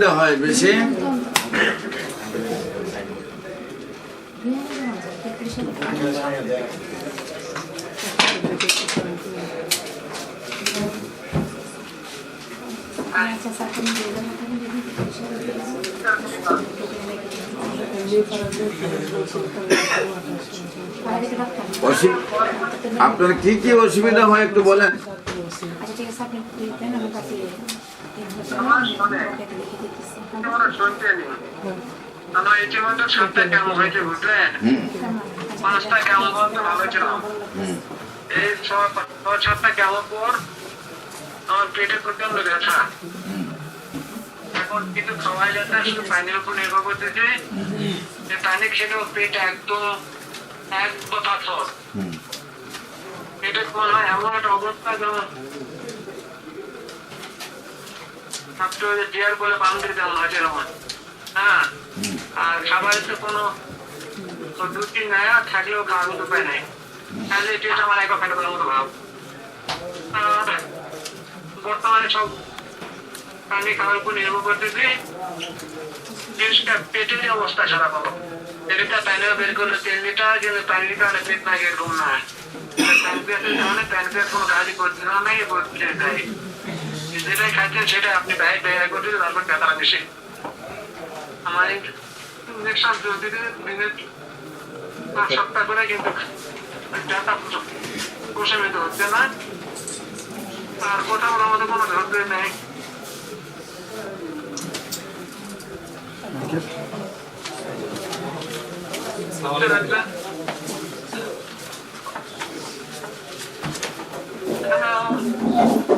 অসুবিধা হয় বেশি? আপনার কি কি অসুবিধা হয় একটু বলেন। আচ্ছা ঠিক আছে আপনি আমার ইতিমধ্যে সাতটা কেমন হয়েছে বুঝলেন পাঁচটা কেমন বলতে ভালো এই ছ- ছ- সাতটা কেমন পর আমার পেটে প্রচণ্ড ব্যথা এখন কিছু খাওয়াই যাচ্ছে শুধু পানির উপর নির্ভর করতেছে যে পানি খেলেও পেট একদম এক পাথর পেটে মনে হয় এমন একটা অবস্থা যেমন ছাত্র ডিয়ার বলে পান দিতে তেমন হয়েছে হ্যাঁ? আর খাবারের তো কোনো নাই আর থাকলেও খাওয়ার মতো উপায় নাই। তাহলে এটা আমার এক ফেটে বলার মতো ভাব। বর্তমানে সব পানি খাওয়ার উপর নির্ভর করতেছে। জিনিসটা পেটের অবস্থা খারাপ হলো পেটটা প্যানেও বের করলে তেল লিটার কিন্তু প্যান লিটার পেট না এরকম না প্যানক্রিয়াসের কারণে প্যানক্রিয়াস কোনো কাজই করছে না নাই করছে তাই যেটাই খাচ্ছেন সেটা আপনি ব্যয় ব্যয় করতে তারপর ব্যথাটা বেশি। আমার ইঞ্জেকশন দিনে পাঁচ সপ্তাহ করে কিন্তু ব্যথা বসে মেতে হচ্ছে না। আর কথা বলার মতো কোনো ধৈর্য নেই। Hello?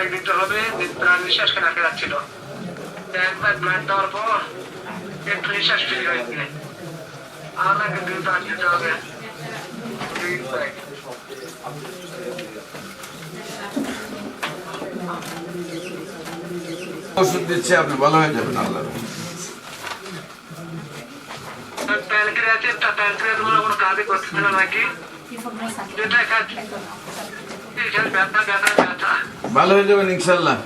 এক দিতে হবে প্রাণ নিঃশ্বাস কেনা ফেরাচ্ছিল একবার ব্লাড দেওয়ার পর একটু নিঃশ্বাস ফ্রি হয়েছে আমাকে দুই ব্লাড দিতে হবে। ওষুধ দিচ্ছে আপনি ভালো হয়ে যাবেন আল্লাহ প্যানক্রিয়াসের প্যানক্রিয়াস মনে কোনো কাজই করতেছে নাকি? যেটা কাজ ব্যথা ব্যথা। ভালো হয়ে যাবেন ইনশাল্লাহ।